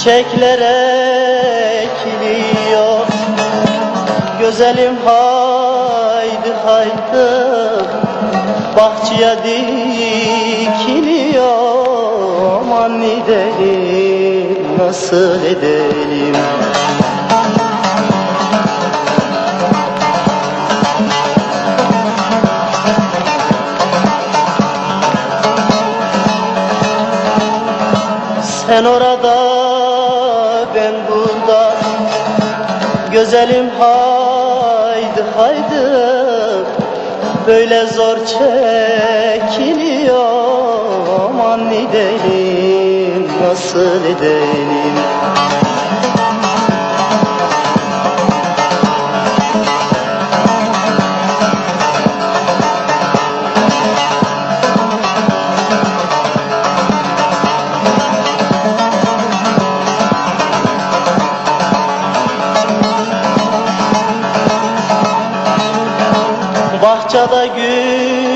Çiçekler ekiliyor. Güzelim haydi haydi. Bahçeye dikiliyor Aman edelim nasıl edelim? Sen orada ben burada. Güzelim haydi haydi. Böyle zor çekiliyor edelim nasıl edelim Bahçede gül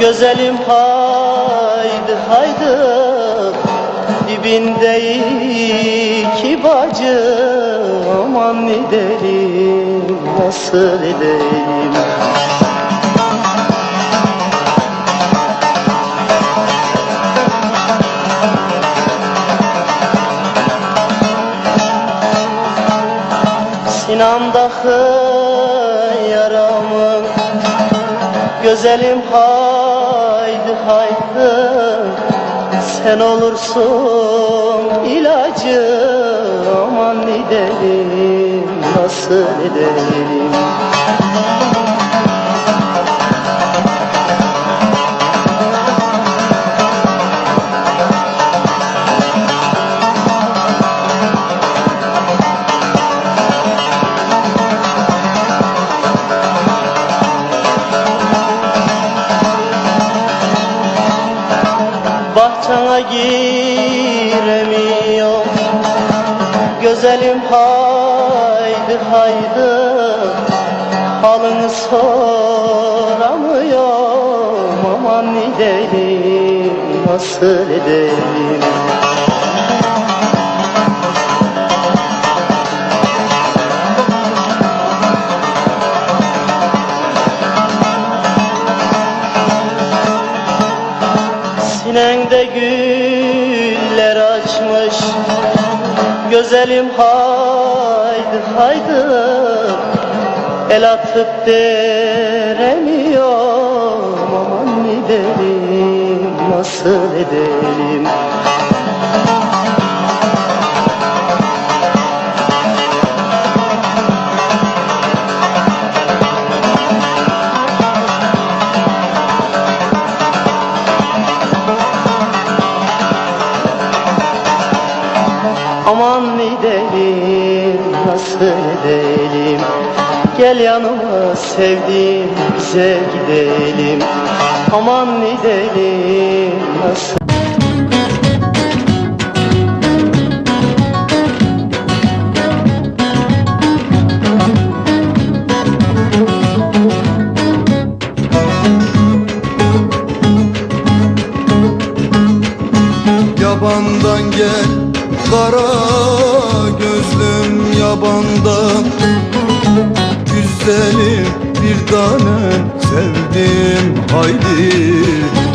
Güzelim haydi haydi. Dibinde iki bacı Aman edelim nasıl edelim Sinamdaki yaramı Güzelim haydi haydi Sen olursun ilacı. Aman edelim nasıl edelim Bahçana giremiyorum Güzelim haydi haydi. Halını soramıyorum Aman edelim nasıl edelim Sinende güller açmış. Güzelim haydi haydi. El atıp deremiyorum Aman edelim nasıl edelim nasıl edelim Gel yanıma sevdiğim bize gidelim. Aman edelim nasıl Yabandan gel kara gözlüm yabandan Güzelim bir tanem sevdim haydi